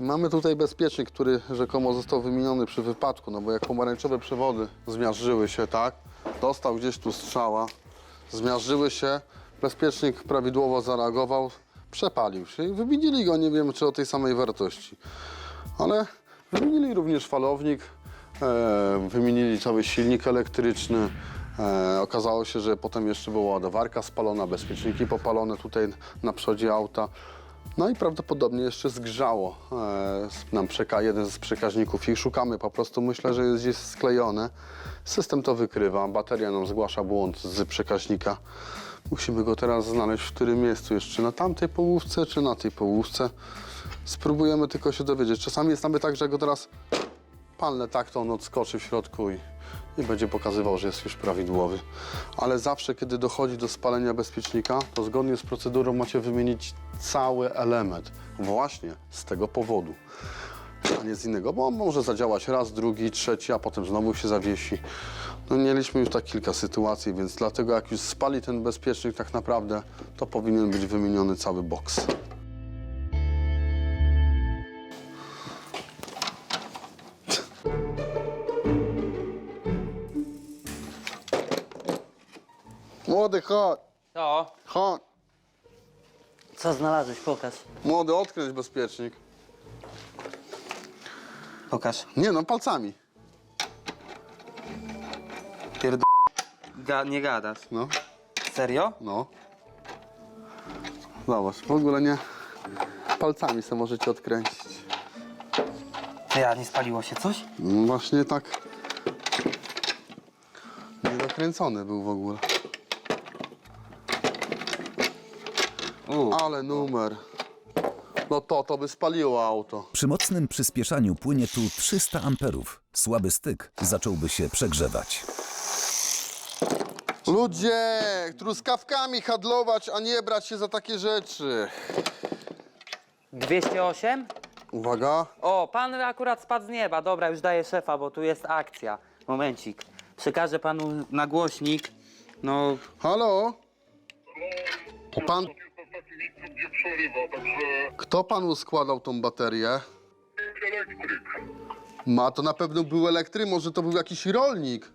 Mamy tutaj bezpiecznik, który rzekomo został wymieniony przy wypadku, no bo jak pomarańczowe przewody zmiażdżyły się, tak? Dostał gdzieś tu strzała, zmiażdżyły się, bezpiecznik prawidłowo zareagował, przepalił się i wymienili go, nie wiem czy o tej samej wartości. Ale wymienili również falownik, e, wymienili cały silnik elektryczny. E, okazało się, że potem jeszcze była ładowarka spalona, bezpieczniki popalone tutaj na przodzie auta. No i prawdopodobnie jeszcze zgrzało e, nam przeka jeden z przekaźników i szukamy po prostu, myślę, że jest gdzieś sklejone. System to wykrywa, bateria nam zgłasza błąd z przekaźnika. Musimy go teraz znaleźć w którym miejscu, jeszcze na tamtej połówce czy na tej połówce. Spróbujemy tylko się dowiedzieć. Czasami jest nawet tak, że go teraz palnę tak, to on odskoczy w środku i, i będzie pokazywał, że jest już prawidłowy. Ale zawsze, kiedy dochodzi do spalenia bezpiecznika, to zgodnie z procedurą macie wymienić cały element. Właśnie z tego powodu. A nie z innego, bo on może zadziałać raz, drugi, trzeci, a potem znowu się zawiesi. No mieliśmy już tak kilka sytuacji, więc dlatego jak już spali ten bezpiecznik tak naprawdę, to powinien być wymieniony cały boks. Młody, chodź, To, chodź. co znalazłeś? Pokaż. Młody, odkręć bezpiecznik. Pokaż. Nie no, palcami. Pierd... Ga nie gadasz. No, Serio? no. Zobacz, w ogóle nie. Palcami sobie możecie odkręcić. Ty, a nie spaliło się coś? No właśnie tak. Niedokręcony był w ogóle. Ale numer. No to, to by spaliło auto. Przy mocnym przyspieszaniu płynie tu 300 amperów. Słaby styk zacząłby się przegrzewać. Ludzie, truskawkami handlować, a nie brać się za takie rzeczy. 208? Uwaga. O, pan akurat spadł z nieba. Dobra, już daję szefa, bo tu jest akcja. Momencik. Przekażę panu na głośnik. No, Halo? Pan, także kto panu składał tą baterię? elektryk. Ma to na pewno był elektryk, może to był jakiś rolnik.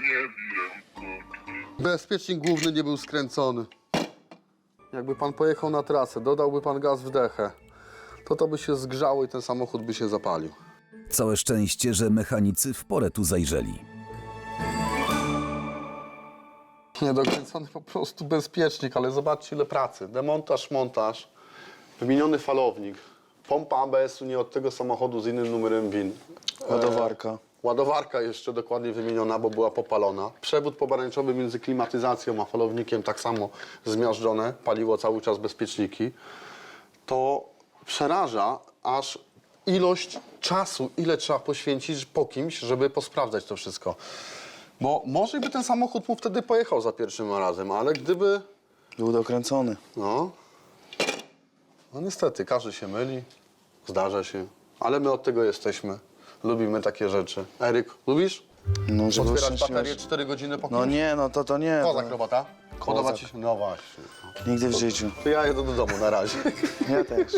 Nie wiem. Bezpiecznik główny nie był skręcony. Jakby pan pojechał na trasę, dodałby pan gaz w dechę, to to by się zgrzało i ten samochód by się zapalił. Całe szczęście, że mechanicy w porę tu zajrzeli. Niedokręcony po prostu bezpiecznik, ale zobaczcie ile pracy. Demontaż, montaż, wymieniony falownik, pompa ABS-u nie od tego samochodu z innym numerem WIN. Ładowarka. Ładowarka jeszcze dokładnie wymieniona, bo była popalona. Przewód pomarańczowy między klimatyzacją a falownikiem tak samo zmiażdżone, paliło cały czas bezpieczniki. To przeraża aż ilość czasu, ile trzeba poświęcić po kimś, żeby posprawdzać to wszystko. Bo może by ten samochód mu wtedy pojechał za pierwszym razem, ale gdyby, Był dokręcony. no, no niestety, każdy się myli, zdarza się, ale my od tego jesteśmy. Lubimy takie rzeczy. Eryk, lubisz? No, żeby Otwierać szczęśliwie- baterię 4 godziny po No kimś? nie, no to to nie. Kozak To, robota? Podoba Kozak. ci się? No właśnie. nigdy w życiu. To ja jedę do domu na razie. Ja też.